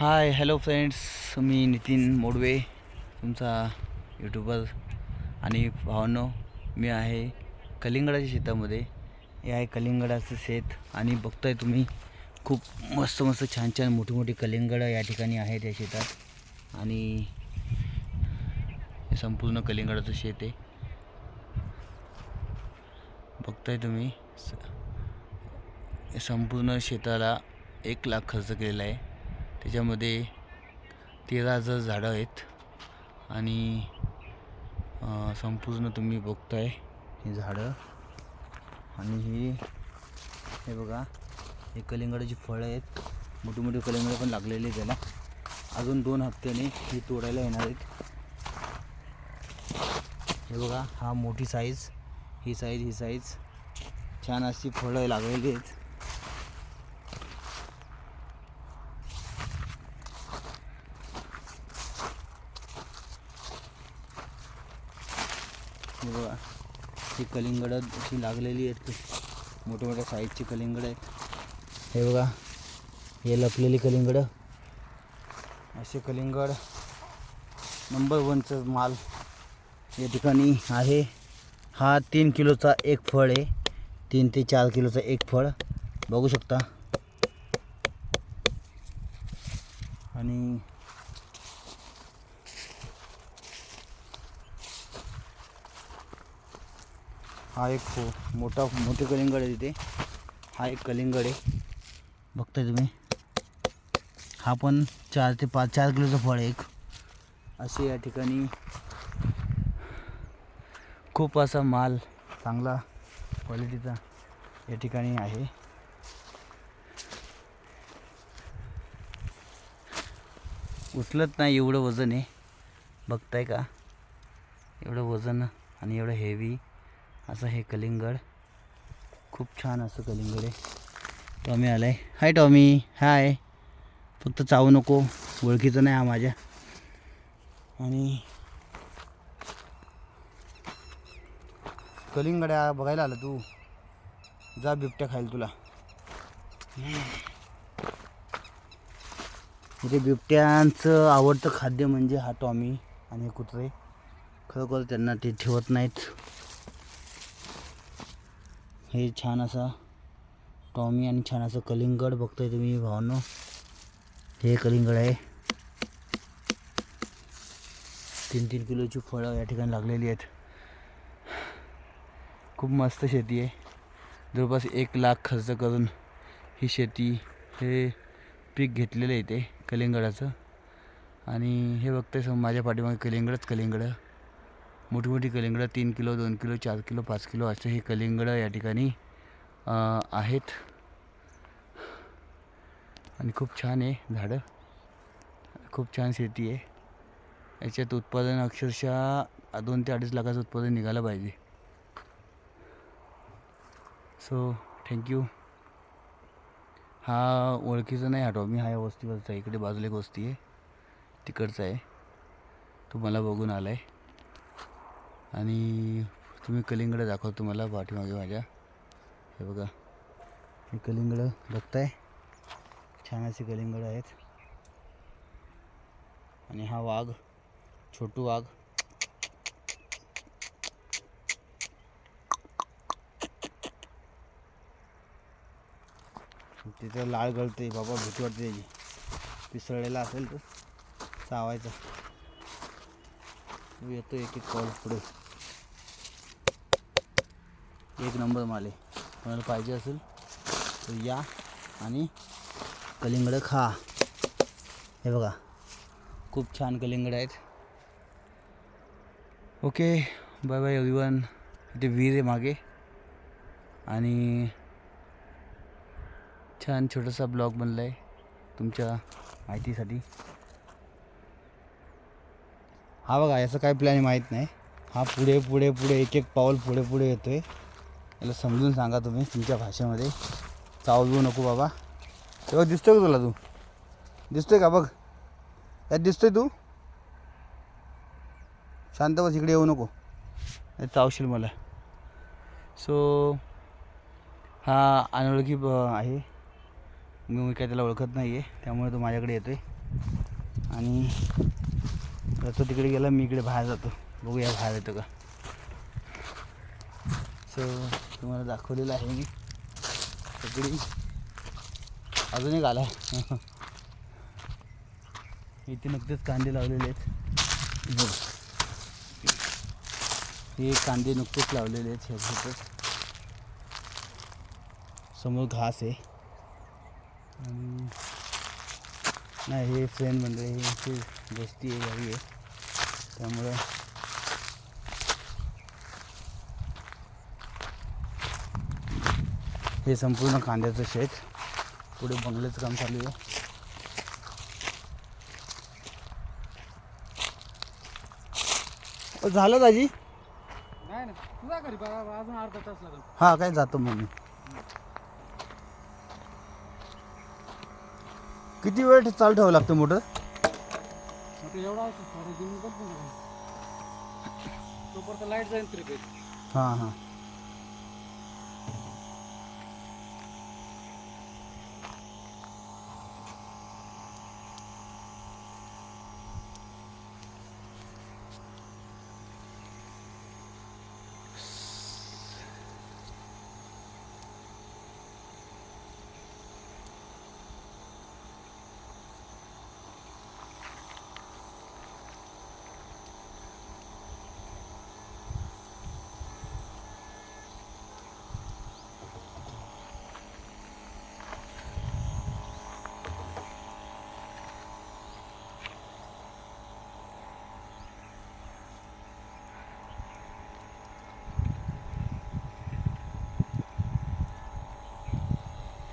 हाय hello friends मी नितीन मोडवे तुमचा YouTuber आणि भावनो मी आहे कलिंगडाच्या शेतामध्ये. हे आहे कलिंगडाचं शेत आणि बघताय तुम्ही खूप मस्त मस्त छान छान मोठी मोठी कलिंगडं या ठिकाणी आहेत या शेतात. आणि हे संपूर्ण कलिंगडाचं शेत आहे. बघताय तुम्ही स- संपूर्ण शेताला एक लाख खर्च केलेला आहे. त्याच्यामध्ये तेरा हजार झाडं आहेत. आणि संपूर्ण तुम्ही बघताय ही झाडं. आणि ही हे बघा हे कलिंगडाची फळं आहेत. मोठी मोठी कलिंगडं पण लागलेली त्याला. अजून दोन हप्त्याने ही तोडायला येणार आहेत. हे बघा हा मोठी साईज ही साईज ही साईज छान अशी फळं लागलेली आहेत. हे बघा ही कलिंगडं अशी लागलेली आहेत मोठ्या मोठ्या साईजची कलिंगड आहेत. हे बघा हे लपलेली कलिंगड. असे कलिंगड नंबर वनचं माल या ठिकाणी आहे. हा तीन किलोचा एक फळ आहे. तीन ते चार किलोचा एक फळ. बघू शकता. आणि हा एक फो मोठा मोठे कलिंगड आहे तिथे. हा एक कलिंगड आहे. बघताय तुम्ही. हा पण चार ते पाच चार किलोचं फळ आहे एक. असे या ठिकाणी खूप असा माल चांगला क्वालिटीचा या ठिकाणी आहे. उचलत नाही एवढं वजन आहे. बघताय का? एवढं वजन आणि एवढं हेवी असं हे कलिंगड. खूप छान असं कलिंगड आहे. टॉमी आलाय. Hi Tommy. हाय. फक्त चावू नको. ओळखीचं नाही हा माझ्या. आणि कलिंगड्या बघायला आला तू. जा बिबट्या खाईल तुला. इथे बिबट्यांचं आवडतं खाद्य म्हणजे हा टॉमी. आणि हे कुत्रे. खरोखर त्यांना ते ठेवत नाहीत. हे छान असा टॉमी आणि छान असं कलिंगड बघतोय तुम्ही भावनो. हे कलिंगड आहे. तीन तीन किलोची फळं या ठिकाणी लागलेली आहेत. खूप मस्त शेती आहे. जवळपास एक लाख खर्च करून ही शेती हे पीक घेतलेलं आहे ते कलिंगडाचं. आणि हे बघतंय सम माझ्या पाठीमागे कलिंगडच कलिंगडं. मोठीमोठी कलिंगडं तीन किलो दोन किलो चार किलो पाच किलो असे हे कलिंगडं या ठिकाणी आहेत. आणि खूप छान आहे झाडं. खूप छान शेती आहे. याच्यात उत्पादन अक्षरशः दोन ते अडीच लाखाचं उत्पादन निघालं पाहिजे. सो थँक्यू हा ओळखीचा नाही हा मी हा या वस्तीवरचा आहे. इकडे बाजूला एक वस्ती आहे. तिकडचा आहे. तो मला बघून आला आहे आणि तुम्ही कलिंगडं दाखवतो तुम्हाला पाठीमागे माझ्या. हे बघा. हे कलिंगडं बघताय छान असे कलिंगडं आहेत. आणि हा वाघ छोटू वाघ. तिथं लाळ गळते बाबा भीती वाटते त्याची. पिसळलेला असेल तर चावायचा. येतो एक एक कॉल पुढे? एक नंबर माले. कोणाला पाहिजे असेल तर या आणि कलिंगडं खा. हे बघा खूप छान कलिंगड आहेत. ओके बाय बाय एव्हरीवन इथे वीर आहे मागे. आणि छान छोटासा ब्लॉग बनला आहे तुमच्या माहितीसाठी. हा बघा याचं काय प्लॅन माहीत नाही. हा पुढे पुढे पुढे एक एक पाऊल पुढे पुढे येतो आहे याला समजून सांगा तुम्ही तुमच्या भाषेमध्ये. चावू नको बाबा. तेव्हा दिसतोय का तुला तू? दिसतोय का? बघ. यात दिसतोय तू? शांत बस इकडे येऊ नको. चावशील मला. सो हा अनोळखी आहे. मी काय त्याला ओळखत नाही आहे त्यामुळे तो माझ्याकडे येतो आहे आणि तो तिकडे गेला मी इकडे बाहेर जातो. बघूया बाहेर येतो का. सो तुम्हाला दाखवलेलं आहे मी. सगळी. अजून एक आला इथे नुकतेच कांदे लावलेले आहेत. बघ हे कांदे नुकतेच लावलेले आहेत ह्याच्यातच समोर घास आहे. आणि नाही हे फ्रेंड म्हणजे हे दोस्ती आहे गावी आहे. त्यामुळं हे संपूर्ण कांद्याचं शेत. पुढे बंगल्याचं काम चालू आहे. झालं दाजी? नाही. ना तुझा घरी बघा अजून अर्धा तास लागेल. हां काय जातो मग मी. किती वेळ चालू ठेवावं लागतं मोटर? आता एवढा असतो थोडं घेऊन करतो ना तोपर्यंत लाइट जाईल तरी हां हां.